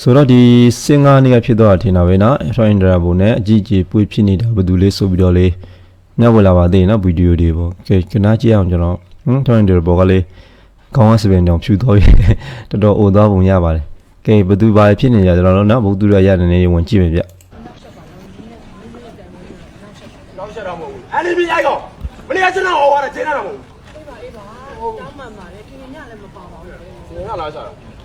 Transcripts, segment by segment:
ဆိုတော့ဒီစင်္ဂါနေ့ကဖြစ်တော့တာထင်တာပဲနော်ထွိုင်းဒရာဘုံနဲ့အကြီးကြီးပွေးဖြစ်နေတာဘယ်သူလေးဆိုပြီးတော့လေးညဝလာပါသေးတယ်နော်ဗီဒီယိုတွေပေါ့ကဲခဏကြည့်အောင်ကျွန်တော်ဟမ်ထွိုင်းဒရာဘောကလေးခေါင်းကစပင်တောင်ဖြူသွားပြီတော်တော်အိုသွားပုံရပါတယ်ကဲဘယ်သူပါဖြစ်နေကြကျွန်တော်တို့နော်ဘုသူရရတယ်နေဝင်ကြည့်မယ်ဗျနောက်ဆက်တော့မဟုတ်ဘူးအဲ့ဒီပြရိုက်တော့မနေ့ကကျွန်တော်ဟောသွားတယ်ကျင်းတာမဟုတ်တောင်းမှန်ပါတယ်ခင်ဗျညလည်းမပါပါဘူးလေဘူးငါလာစားတာလည်းမပါပါဘူးပြန်ပြန်ပြန်အဲ့ဒါတောင်းမှန်ပါတယ်မင်းအဲ့လိုလာလို့ထွက်ပါတယ်မင်းတောင်းလို့မင်းကခါမင်းထွက်သွားလိုက်ဟောတော့တယ်ကတော့ပါငင်းချမ်းလို့ဖွေးပါလားဦးငင်းချမ်းကြည့်ဒီတော့ပါဦးလေဘာမဆိုင်ရေးစေတယ်မင်းအဲ့လိုလာမနောက်ဆက်နေပါနဲ့ကြိုင်ပါစီသားအားစီရားလည်းမဟုတ်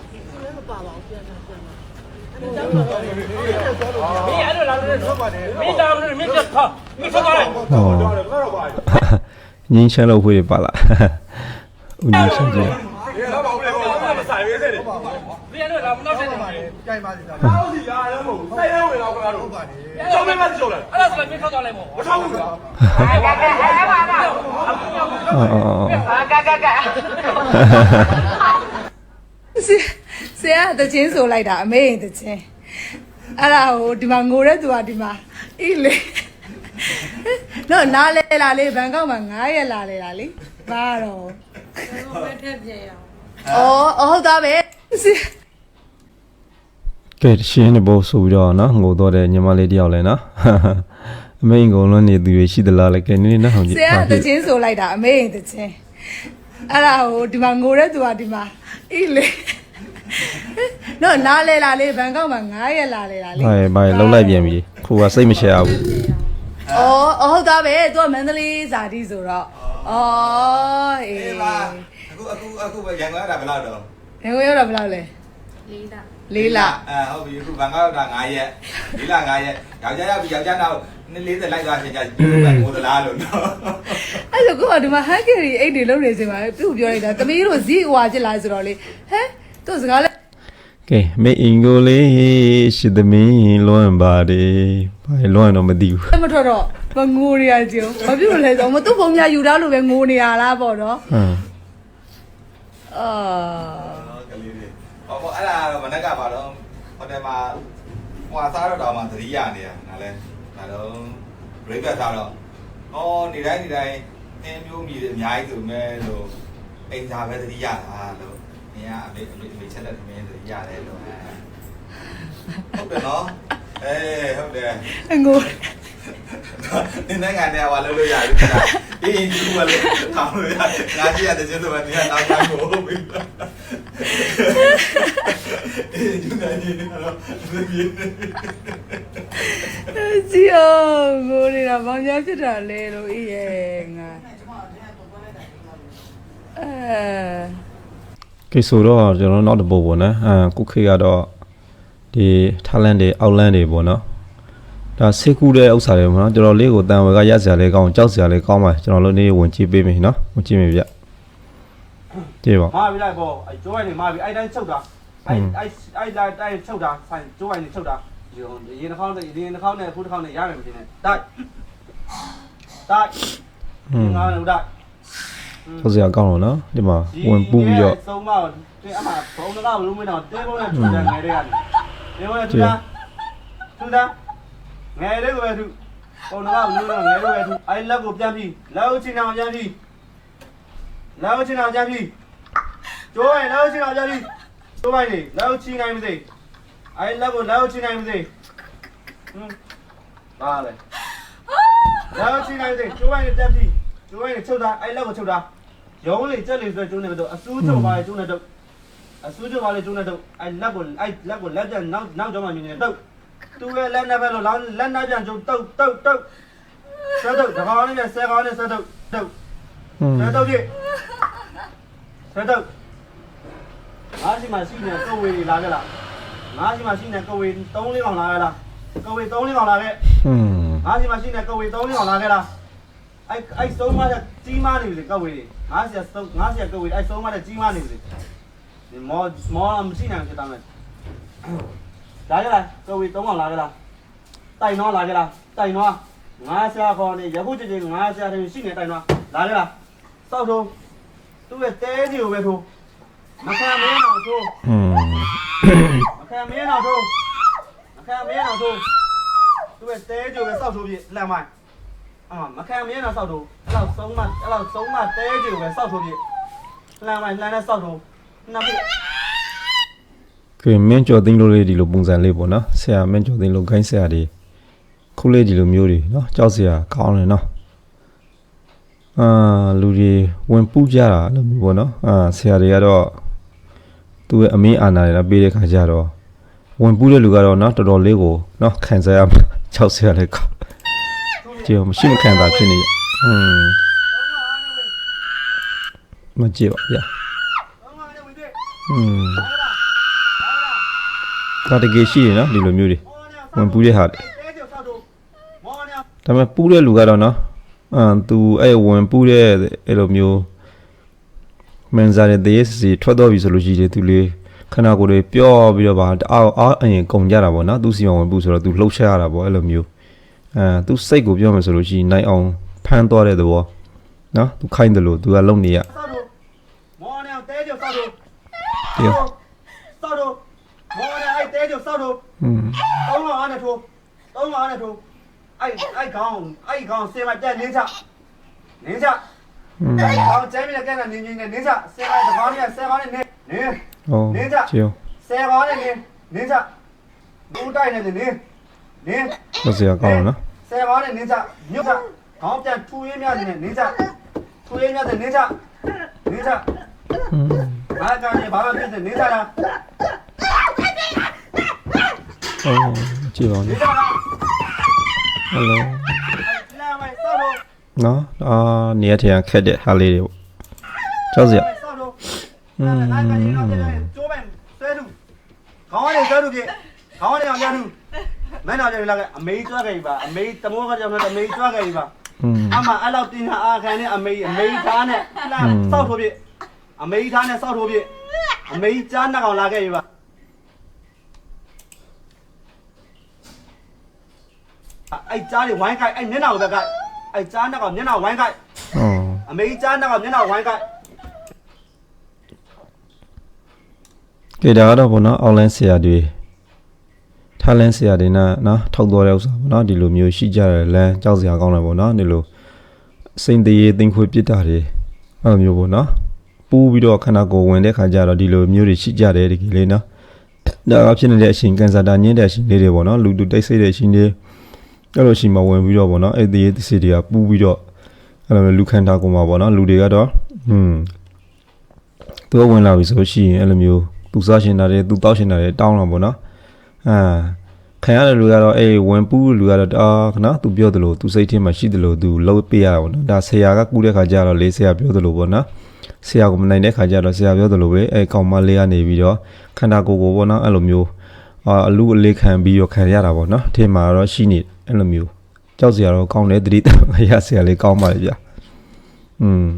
ဘူးစိုက်ရဲဝင်တော့ကတော့ဟုတ်ပါတယ်ကျောင်းမမကျောင်းလားအဲ့ဒါ ဆိုမင်းထွက်သွားလိုက်ပေါ့မထောက်ဘူးလားအော်အော်ဆဆရာတချင်းဆိုလိုက်တာအမေရင်တချင်းအဲ့ဒါဟိုဒီမှာငိုတဲ့သူကဒီမှာအေးလေနော်နားလဲလာလေဘန်ကောက်မှာ9ရက်လာလေလာလေဘာတော့ဘယ်ထက်ပြေရအောင်အော်ဟုတ်သားပဲဆရာကဲရှင်းနေဖို့ဆိုပြီးတော့နော်ငိုတော့တဲ့ညီမလေးတယောက်လဲနော်အမေငုံလွန်းနေသူတွေရှိသလားလဲကဲနည်းနည်းနော်ဟောင်ကြည့်ဆရာတချင်းဆိုလိုက်တာအမေရင်တချင်းအဲ့ဒါဟိုဒီမှာငိုတဲ့သူကဒီမှာအေးလေ နော်နားလဲလာလေဘန်ကောက်မှာ9ရက်လာလေလာလေဘာလဲဘာလဲလှုပ်လိုက်ပြန်ပြီခိုးကစိတ်မချရဘူး။အော်အော်ဟုတ်သားပဲ။ तू ကမန္တလေးဇာတိဆိုတော့အော်အေးအေးပါအခုအခုအခုပဲရန်ကုန်ရတာဘယ်လောက်တော့။ငွေရောက်တော့ဘယ်လောက်လဲ။လေးလ။လေးလအဲဟုတ်ပြီအခုဘန်ကောက်တာ9ရက်ဒီလ9ရက်ယောက်ျားရောက်ပြီယောက်ျားနောက်40လိုက်သွားချင်းကြဒီလိုပဲငိုသလားလို့နော်။အဲ့ဒါကိုကဒီမှာဟန်ကရီအိတ်တွေလုံးနေစင်ပါလေသူ့ပြောလိုက်တာတမီးတို့ဇီဟွာဖြစ်လာဆိုတော့လေဟဲ သူ့စကားလဲကဲမေအင်ကိုလေးရှိသမီးလွန်ပါတယ်ဘာလဲလွန်တော့မသိဘူးမထွက်တော့မငိုရရကြုံဘာဖြစ်လို့လဲဆိုတော့မသူ့ပုံများယူထားလို့ပဲငိုနေရလားပေါ့နော်ဟမ်။အာကလေးတွေဟောဟောအဲ့ဒါတော့မနက်ကပါတော့ဟိုတယ်မှာဟိုအစားတော့တော့မှသတိရနေတာနားလဲဒါတော့ break ပဲစားတော့အော်နေတိုင်းနေတိုင်းအင်းမျိုးမြည်အများကြီးဆိုမဲ့လို့အိမ်သားပဲသတိရတာလို့ နေရအမေအမေအမေချက်တဲ့မင်းသတိရတယ်လို့ဟုတ်တယ်နော်အေးဟုတ်တယ်ငိုနင်းနိုင်ငံနဲ့ဟောလို့လို့ရတယ်ခါအေးဒီကလည်းထောင်းလို့ရငါကြည့်ရတဲ့ကျေးဇူးပဲနေရနောက်ကျကိုဟုတ်ပြီအေးဒီနိုင်ငံနဲ့တော့ဒီကြည့်အောင်ငိုနေတာဘာများဖြစ်တာလဲလို့အေးရဲ့ငါအဲ ကဲဆိုတော့ကျွန်တော်နောက်တစ်ပုတ်ပေါ့နော်အဲကုခေကတော့ဒီထားလန်တွေအောက်လန်တွေပေါ့နော်ဒါဆေးကူတဲ့ဥစ္စာတွေပေါ့နော်ကျွန်တော်လေးကိုတန်ဝဲကရစရာလေးကောင်းကြောက်စရာလေးကောင်းပါကျွန်တော်တို့နေဝင်ကြည့်ပေးမယ်နော်ဝင်ကြည့်မယ်ဗျကြည့်ပါမာပြီးလိုက်ပေါ့အဲကျိုးဝိုင်းနေမာပြီးအဲ့တိုင်းချုပ်တာအဲ့အဲ့အဲ့တိုင်းတိုင်းချုပ်တာဆိုင်ကျိုးဝိုင်းနေချုပ်တာဒီရေနှာခေါင်းနဲ့ရေနှာခေါင်းနဲ့ဖူးတစ်ခေါင်းနဲ့ရမယ်မသိနဲ့တိုက်တိုက်อืมငါလည်းတိုက် ကြောက်စရာကောင်းတော့နော်ဒီမှာဝင်ပူးပြီးတော့သုံးမတင်းအမှဘုံကဘလုံးမင်းတော့တင်းဘုံနဲ့ထူတယ်ငယ်တဲ့ကနေတင်းဘုံနဲ့ထူတာထူတာငယ်တဲ့ကိုပဲထူဘုံကဘလုံးတော့ငယ်တဲ့ပဲထူအဲ့လက်ကိုပြန်ပြီးလက်ကိုချင်းအောင်ပြန်ပြီးလက်ကိုချင်းအောင်ပြန်ပြီးကျိုးရင်လက်ကိုချင်းအောင်ပြန်ပြီးကျိုးပိုင်းနေလက်ကိုချင်းနိုင်မသိအဲ့လက်ကိုလက်ကိုချင်းနိုင်မသိဟမ်ပါလေလက်ကိုချင်းနိုင်မသိကျိုးပိုင်းနေပြန်ပြီးကျိုးပိုင်းနေချုပ်တာအဲ့လက်ကိုချုပ်တာ ရုံးလေကြက်လေဆိုကျုံးနေမတော့အဆူးချုပ်ပါလေကျုံးနေတော့အဆူးချုပ်ပါလေကျုံးနေတော့အဲ့လက်ကိုအဲ့လက်ကိုလက်ပြန်နောက်နောက်ကြောင်းမှမြင်နေတော့သူ့ရဲ့လက်နဲ့ပဲလို့လက်နဲ့ပြန်ကျုံးတုတ်တုတ်တုတ်ဆဲတော့တကောင်လေးနဲ့ဆဲကောင်လေးဆဲတော့တုတ်ဆဲတော့ပြဆဲတော့အားစီမရှိနေကုတ်ဝေးလာကြလားငါးစီမရှိနေကုတ်ဝေး၃လေးကောင်လာကြလားကုတ်ဝေး၃လေးကောင်လာခဲ့ဟွန်းငါးစီမရှိနေကုတ်ဝေး၃လေးကောင်လာခဲ့လား အဲအဲဆုံးမတဲ့ကြီးမားနေပြီကုတ်ဝေးငါးစီဆုံးငါးစီကုတ်ဝေးအဲဆုံးမတဲ့ကြီးမားနေပြီ ဒီမောမောမရှိနိုင်ဖြစ်တာမဲ့လာကြလားကိုဝီ၃កောင်လာကြလားတိုင်တော့လာကြလားတိုင်တော့ငါးဆရာခေါ်နေရခုကြည်ငါးဆရာတွေရှိနေတိုင်တော့လာကြလားစောက်ထုံးသူ့ရဲ့တဲကြီးကိုပဲထိုးမခံမင်းအောင်ထိုး อืม မခံမင်းအောင်ထိုးမခံမင်းအောင်ထိုးသူ့ရဲ့တဲကြီးကိုပဲစောက်ထိုးပြလမ်းမိုင်း အမမခံမင်းအောင်စောက်ထိုးအဲ့လောက်ဆုံးမအဲ့လောက်ဆုံးမတဲကြီးကိုပဲစောက်ထိုးပြလမ်းမိုင်းလမ်းနဲ့စောက်ထိုးနှစ်ပြကဲမင်းကျော်သိန်းလို့လေးဒီလိုပုံစံလေးပေါ့နော်ဆရာမင်းကျော်သိန်းလို့ဂိုင်းဆရာတွေခုလေးဒီလိုမျိုးတွေနော်ကြောက်ဆရာကောင်းတယ်နော်အာလူတွေဝင်ပူးကြတာအဲ့လိုမျိုးပေါ့နော်အာဆရာတွေကတော့သူ့ရဲ့အမင်းအာနာတွေတော့ပေးတဲ့ခါကျတော့ဝင်ပူးတဲ့လူကတော့နော်တော်တော်လေးကိုနော်ခံစားရမှာကြောက်ဆရာလည်းကောင်း ကြည့်အောင်မရှိမခံတာဖြစ်နေရဟွန်းမကြည့်ပါဗျာဟွန်းဒါတကယ်ရှိရနော်ဒီလိုမျိုးတွေဝင်ပူးတဲ့ဟာတွေဒါပေမဲ့ပူးတဲ့လူကတော့နော်အမ်သူအဲ့ဝင်ပူးတဲ့အဲ့လိုမျိုးမန်ဇာတဲ့ဒေးစီထွက်တော့ပြီဆိုလို့ရှိတယ်သူလေးခန္ဓာကိုယ်တွေပျော့ပြီးတော့ဗာတအားအားအရင်ကုန်ကြတာဗောနော်သူစီမဝင်ဘူးဆိုတော့သူလှုပ်ရှားရတာဗောအဲ့လိုမျိုး အဲသူစိတ်ကိုပြောမယ်ဆိုလို့ရှိရင်နိုင်အောင်ဖမ်းသွားတဲ့သဘောနော်သူခိုင်းတယ်လို့သူကလုံနေရမောနေအောင်တဲကြောစောက်တော့တေးစောက်တော့မောနေအဲ့တဲကြောစောက်တော့อืมသုံးကောင်အားနဲ့ထိုးသုံးကောင်အားနဲ့ထိုးအဲ့အဲ့ကောင်အဲ့ကောင်ဆင်မပြတ်နင်းချနင်းချကောင်ကျဲမိတဲ့ကဲနဲ့နင်းနင်းနဲ့နင်းချဆင်မတကောင်းနဲ့ဆယ်ကောင်းနဲ့နင်းနင်းဟုတ်နင်းချဆယ်ကောင်းနဲ့နင်းနင်းချဘူးတိုက်နေတယ်နင်း နင်းတော့ဆရာကောင်းတယ်နော်ဆယ်ကောင်းနဲ့နင်းချမြုပ်ချခေါင်းပြန်ထူရင်းမြနဲ့နင်းချထူရင်းမြနဲ့နင်းချနင်းချอืมဘာကောင်နေဘာမှပြည့်နေနင်းချလားဟောကြည့်ပါဦးနနော်င်းချလားဟယ်လိုလာမယ်ဆောက်တော့နော်အာနေရာထရန်ခက်တဲ့ဟာလေးတွေပေါ့ကြောက်စရာဆောက်တော့လာမယ်လာမယ်လာမယ်ကျိုးမယ်ဆွဲသူခေါင်းနဲ့ဆွဲသူပြခေါင်းနဲ့အောင်ရသူ မန်းတော်ကြောင့်လာကအမေကြွားခဲ့ပြီပါအမေတမိုးကကြောင့်လည်းအမေကြွားခဲ့ပြီပါအမအဲ့လောက်တင်တာအာခံနဲ့အမေအမေသားနဲ့လာစောက်ထိုးပြအမေသားနဲ့စောက်ထိုးပြအမေကြားနှက်ကောင်လာခဲ့ပြီပါအဲ့ကြားတွေဝိုင်းကိုက်အဲ့မျက်နှာကိုပဲကိုက်အဲ့ကြားနှက်ကမျက်နှာဝိုင်းကိုက်အမေကြားနှက်ကမျက်နှာဝိုင်းကိုက်ကြည့်ဒါကတော့ဘောနော် online ဆရာတွေ ထားလန်းဆရာတွေနဲ့နော်ထောက်တော်တဲ့ဥစ္စာဗောနော်ဒီလိုမျိုးရှိကြတယ်လမ်းကြောက်စရာကောင်းတယ်ဗောနော်ဒီလိုစိန်တရေသိမ့်ခွေပြစ်တာတွေအဲ့လိုမျိုးဗောနော်ပူးပြီးတော့ခန္ဓာကိုယ်ဝင်တဲ့ခါကျတော့ဒီလိုမျိုးတွေရှိကြတယ်တကယ်လေးနော်ဒါကဖြစ်နေတဲ့အချိန်ကန်ဆာတာညင်းတဲ့အချိန်လေးတွေဗောနော်လူတူတိတ်ဆိတ်တဲ့အချိန်တွေအဲ့လိုရှိမှဝင်ပြီးတော့ဗောနော်အဲ့ဒီသစီတွေကပူးပြီးတော့အဲ့လိုမျိုးလူခန္ဓာကိုယ်မှာဗောနော်လူတွေကတော့อืมသူကဝင်လာပြီဆိုလို့ရှိရင်အဲ့လိုမျိုးသူစားရှင်တာတွေသူတောက်ရှင်တာတွေတောင်းတော့ဗောနော်အာ ခံရတဲ့လူကတော့အေးဝင်ပူးလူကတော့အာခဏသူပြောသလိုသူစိတ်ထဲမှာရှိသလိုသူလှုပ်ပေးရတာဗောနော်ဒါဆရာကကူးတဲ့ခါကျတော့လေဆရာပြောသလိုဗောနော်ဆရာကမနိုင်တဲ့ခါကျတော့ဆရာပြောသလိုပဲအဲကောင်မလေးကနေပြီးတော့ခန္ဓာကိုယ်ကိုဗောနော်အဲ့လိုမျိုးအာအလူအလေးခံပြီးတော့ခံရတာဗောနော်အထင်မှာတော့ရှိနေအဲ့လိုမျိုးကြောက်စရာတော့ကောင်းတယ်တတိတရဆရာလေးကောင်းပါလေဗျာอืม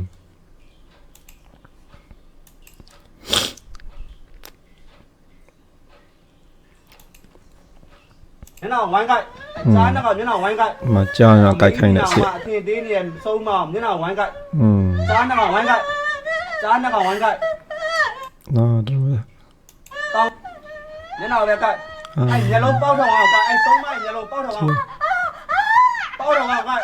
မျက်နှာ ဝိုင်းခိုက်ကြားနှကောင်မျက်နှာဝိုင်းခိုက်မကြောက်ရကြိုက်ခိုင်းတဲ့ဆရာအထင်သေးနေဆုံးမမျက်နှာဝိုင်းခိုက်อืมကြားနှကောင်ဝိုင်းခိုက်ကြားနှကောင်ဝိုင်းခိုက်နော်တော့တောင်းမျက်နှာပဲခိုက်အဲ့မျက်လုံးပေါက်ထောင်အောင်ခိုက်အဲ့ဆုံးမမျက်လုံးပေါက်ထောင်အောင်ပေါက်ထောင်အောင်ခိုက်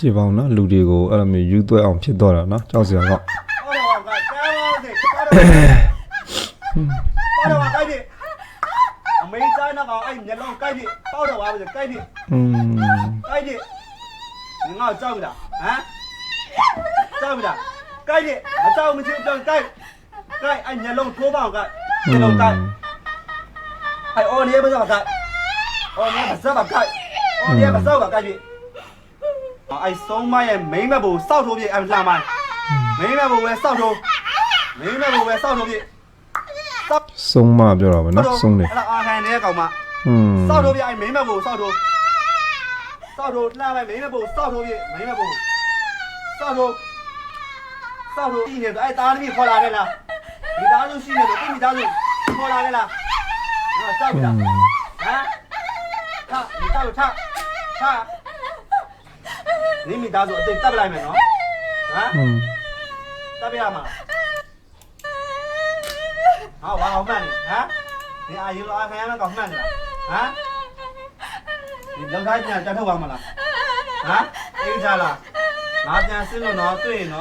ကြည့်ပါဦးနော်လူတွေကိုအဲ့လိုမျိုးယူသွဲအောင်ဖြစ်တော့တာနော်ကြောက်စရာကောက်ပေါက်ထောင်အောင်ခိုက်ကြားပါစေပေါက်ထောင်ပေါက်ထောင်အောင်ခိုက်ပြီအမေကြားနှကောင်အဲ့မျ က်ပြီပေါက်တော့ဝါပြီကြိုက်ပြီอืมကြိုက်ပြီ你ငါ့ကိုကြောက်ပြီလားဟမ်ကြောက်ပြီလားကြိုက်ပြီမကြောက်မချင်းပြန်ကြိုက်ကြိုက်အဲ့ညလုံးထိုးပေါအောင်ကြိုက်ညလုံးကြိုက်အဲ့အော်နေမစားကြိုက်အော်နေမစားပါကြိုက်အော်နေမစားပါကြိုက်ပြီအဲ့ဆုံးမရဲ့မိမဘိုစောက်ထိုးပြီအဲ့လှမ်းပါမိမဘိုပဲစောက်ထိုးမိမဘိုပဲစောက်ထိုးပြီဆုံးမပြောတာပဲနော်ဆုံးတယ်အဲ့ဒါအာခံတဲ့ကောင်မ อืมစောက်တော့ပြအဲ့မိမ့်မက်ပုံစောက်တော့စောက်တော့လှမ်းလိုက်မိမ့်မက်ပုံစောက်တော့ပြမိမ့်မက်ပုံစောက်တော့စောက်တော့ဤနေတော့အဲ့သားသမီးခေါ်လာခဲ့လားမိသားစုရှိနေတော့သူ့မိသားစုခေါ်လာခဲ့လားဟောစောက်ပြဟမ်ထမိသားစုထထနေမိသားစုအသိတက်ပလိုက်မယ်နော်ဟမ်อืมတက်ပြရမှာဟာဝါအောင်မှန်နေဟမ်ဒီအာရေလိုအာခံရမယ်ကောင်မှန်နေလား 啊？你楼台边叫头玩嘛了？啊？对啥了？那边是了喏，对喏，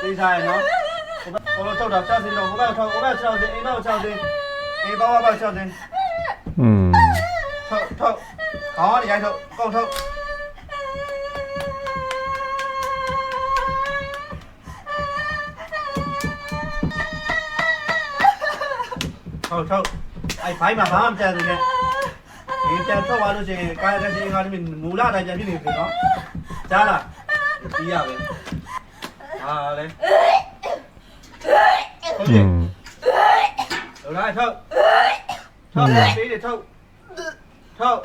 对啥喏？ ဟိုဘက်ထုတ်တာချစင်းတော့ဟိုဘက်ထုတ်ဟိုဘက်ချစင်းအိမ်ဘက်ချစင်းအိမ်ဘောဘက်ချစင်း อืม ထုတ်ထုတ်ခေါင်းကနေရိုက်ထုတ်အကုန်ထုတ်ထုတ်ထုတ် အဲ့ဘိုင်းမှာဘာမှမကြံနေနဲ့ဒီပြန်ထုတ်သွားလို့ရှိရင်ကာယကစီငါတို့မူလတိုင်းပြန်ဖြစ်နေပြီနော်ကြားလားပြီးရပဲဟာလေဟုတ်อืပြီมဟုတ်လားထုတ်ထုတ်ပေးတယ်ထုတ်ထုတ်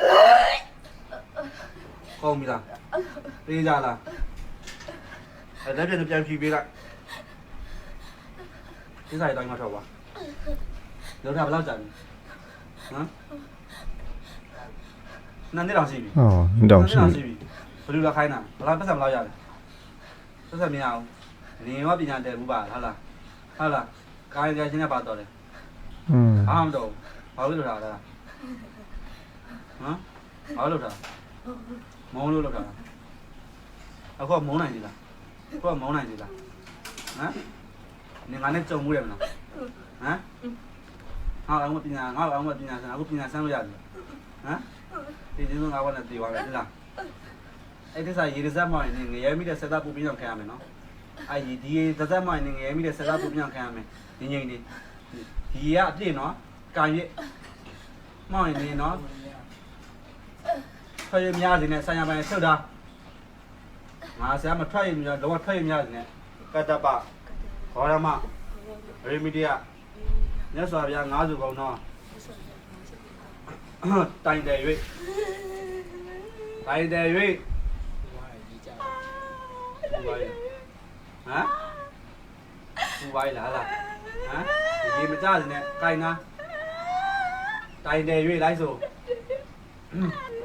ကောင်းပြီလားပေးကြလားအဲ့ဒါပြန်ပြန်ဖြီးပေးလိုက်ဒီဆိုင်တိုင်းမှာထုတ်ပါလောက်တာဘယ်လောက်ကြာပြီ ဟမ်နန်းနေတော့ရှိပြီဟုတ်နှစ်တောင်ရှိပြီဘယ်လိုလာခိုင်းတာဘလားပတ်စံဘလားရတယ်ပတ်စံမရအောင်နေရောပညာတည်မှုပါဟုတ်လားဟုတ်လားကာယကြာချင်းနဲ့ပါတော့တယ်อืมဘာမှမတော့ဘာလို့လုပ်တာလဲဟမ်ဘာလို့လုပ်တာမုန်းလို့လုပ်တာအခုကမုန်းနိုင်သေးလားအခုကမုန်းနိုင်သေးလားဟမ်နေငါနဲ့ကြုံမှုရမလားဟမ် ငါအောင်မပညာငါအောင်မပညာဆန်းအခုပညာဆန်းလို့ရတယ်ဟမ်ဒီဒီလိုငါဘာနဲ့တည်သွားမယ်ဒီလားအဲ့ဒီစားရေစက်မောင်းနေငရဲမိတဲ့ဆက်သားပူပြီးတော့ခံရမယ်နော်အဲ့ဒီဒီစက်မောင်းနေငရဲမိတဲ့ဆက်သားပူပြီးတော့ခံရမယ်ဒီငိမ့်နေဒီကအပြည့်နော်ကာရွက်မောင်းနေနော်ထွက်ရများစင်းနဲ့ဆိုင်ရပိုင်းထုတ်တာငါဆရာမထွက်ရများတော့ထွက်ရများစင်းနဲ့ကတ္တပခေါရမရေမီဒီယာ မြတ်စွာဘုရားငါးစုကောင်းတော့တိုင်တယ်၍တိုင်တယ်၍ဘူပါရဲ့ဟမ်ဘူပါရဲ့လားလားဟမ်ဒီမကြစင်းနဲ့ကိုင်နာတိုင်တယ်၍လိုက်ဆို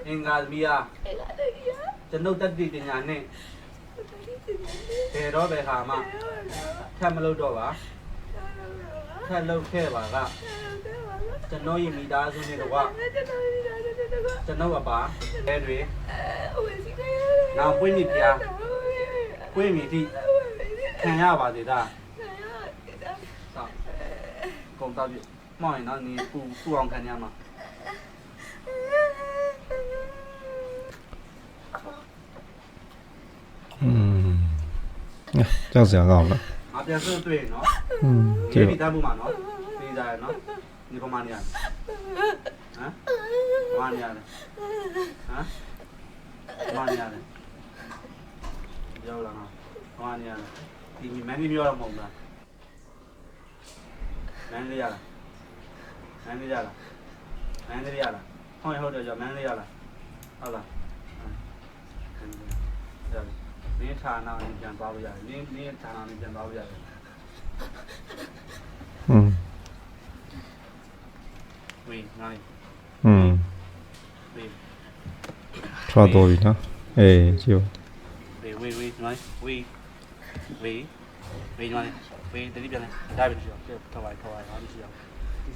အင်္ဂါသမီးအားကျွန်ုပ်တက်တိပညာနဲ့ဘယ်တော့ဘယ်ဟာမှထပ်မလုပ်တော့ပါ ထပ်လုပ်ခဲ့ပါကကျွန်တော်ရဲ့မိသားစုနဲ့တကွကျွန်တော်အပါအဲတွေနောက်ပွင့်မိဖျားပွင့်မိတိခံရပါသေးတာဆောက်ကုန်တော့ပြီမောင်ရင်တော့နေပူပူအောင်ခံရမှာอืมကြောက်စရာကော င်းလားငါပြန်ဆွတွေ့နော်อืมဒီကျေမိသားစုမှာနော်သိကြရနော်ဒီပမာဏရဟမ်ပမာဏရဟမ်ပမာဏရရောက်လာနော်ပမာဏရဒီမန်ဒီမျိုးတော့မဟုတ်လားမန်လေးရလားမန်လေးရလားမန်လေးရလားဟုတ်ဟုတ်တယ်ကြောမန်လေးရလားဟုတ်လား နင်းဌာနနဲ့ပြန်သွားလို့ရတယ်နင်းနင်းဌာနနဲ့ပြန်သွားလို့ရတယ် อืม ဝေးနိုင် อืม ဝေး ထွက်တော့ပြီနော်အေးကြည့် ဝေးဝေးဝေးနိုင်ဝေးဝေးဝေးနိုင်ဝေးတတိပြန်လဲဒါပဲရှိတော့ထောက်ပါထောက်ပါဟာမရှိအောင်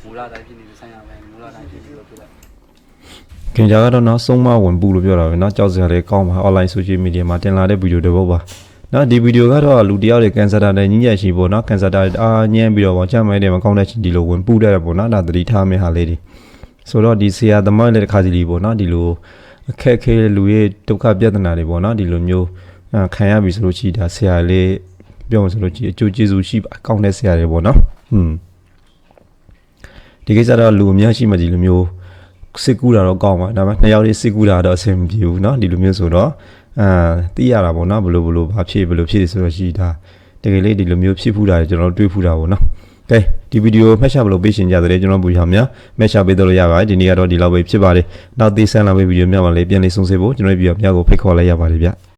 မူလာတိုင်းဖြစ်နေဆိုင်ရမယ်မူလာတိုင်းဖြစ်ပြီးတော့ပြလိုက် ခင်ဗျာကတော့နော်ဆုံးမဝင်ပူလို့ပြောတာပဲနော်ကြောက်စရာလည်းကောင်းပါ online social media မှာတင်လာတဲ့ဗီဒီယိုတစ်ပုဒ်ပါနော်ဒီဗီဒီယိုကတော့လူတယောက်တွေကင်ဆာတာနဲ့ညဉ့်ညံ့ရှိပေါ့နော်ကင်ဆာတာအာညံ့ပြီးတော့ပေါ့ကြမ်းမဲတယ်မကောင်းတဲ့ဒီလိုဝင်ပူတတ်တယ်ပေါ့နော်ဒါသတိထားမယ့်ဟာလေးတွေဆိုတော့ဒီဆရာသမားလည်းတစ်ခါစီလီပေါ့နော်ဒီလိုအခက်အခဲလူရဲ့ဒုက္ခပြဿနာတွေပေါ့နော်ဒီလိုမျိုးခံရပြီဆိုလို့ရှိတာဆရာလေးပြောမှဆိုလို့ရှိအကျိုးကျေးဇူးရှိပါကောင်းတဲ့ဆရာတွေပေါ့နော်ဟွန်းဒီကိစ္စတော့လူအများရှိမှဒီလိုမျိုး စစ်ကူတာတော့ကောင်းပါဒါပေမဲ့နှစ်ယောက်လေးစစ်ကူတာတော့အဆင်မပြေဘူးเนาะဒီလိုမျိုးဆိုတော့အာသိရတာပေါ့เนาะဘလို့ဘလို့ဘာဖြစ်ဘလို့ဖြစ်ဆိုတော့ရှိတာတကယ်လေးဒီလိုမျိုးဖြစ်ဖူးတာကျွန်တော်တို့တွေးဖူးတာပေါ့เนาะကဲဒီဗီဒီယိုမှတ်ချဘလို့ပေးရှင်ကြတယ်ကျွန်တော်ပူချောင်များမှတ်ချပေးတော့ရပါတယ်ဒီနေ့ကတော့ဒီလောက်ပဲဖြစ်ပါတယ်နောက်သေးဆန်းလာမယ့်ဗီဒီယိုများမှာလည်းပြန်လေးဆုံးစေဖို့ကျွန်တော်တို့ဗီဒီယိုများကိုဖိတ်ခေါ်လိုက်ရပါတယ်ဗျ